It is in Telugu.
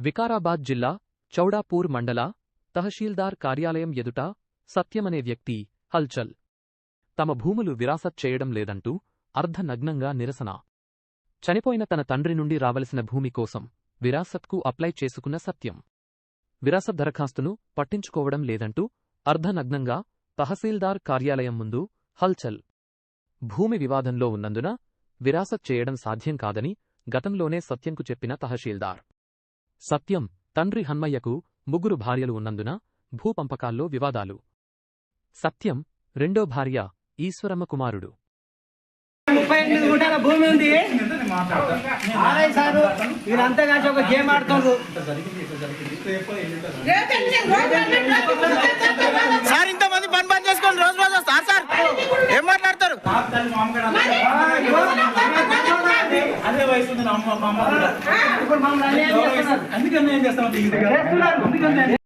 వికారాబాద్ జిల్లా చౌడాపూర్ మండల తహశీల్దార్ కార్యాలయం ఎదుట సత్యమనే వ్యక్తి హల్చల్. తమ భూములు విరాసత్ చేయడం లేదంటూ అర్ధనగ్నంగా నిరసన. చనిపోయిన తన తండ్రి నుండి రావలసిన భూమి కోసం విరాసత్కు అప్లై చేసుకున్న సత్యం. విరాసత్ దరఖాస్తును పట్టించుకోవడం లేదంటూ అర్ధనగ్నంగా తహసీల్దార్ కార్యాలయం ముందు హల్చల్. భూమి వివాదంలో ఉన్నందున విరాసత్ చేయడం సాధ్యం కాదని గతంలోనే సత్యంకు చెప్పిన తహశీల్దార్. సత్యం తండ్రి హన్మయ్యకు ముగ్గురు భార్యలు ఉన్నందున భూపంపకాల్లో వివాదాలు. సత్యం రెండో భార్య ఈశ్వరమ్మ కుమారుడు. ముప్పై ఎనిమిది గుంటల భూమి ఉంది. ఆర్ఐ సారు వీళ్ళంతా కలిసి ఒక గేమ్ ఆడుతుండ్రు. సార్ ఇంతమంది పని పని చేసుకొని రోజు రోజు వస్తారు. సార్ ఏం మాట్లాడతారు? అమ్మ మా అమ్మ కూడా. అందుకని ఏం చేస్తామంటే ఇది చేస్తున్నారు.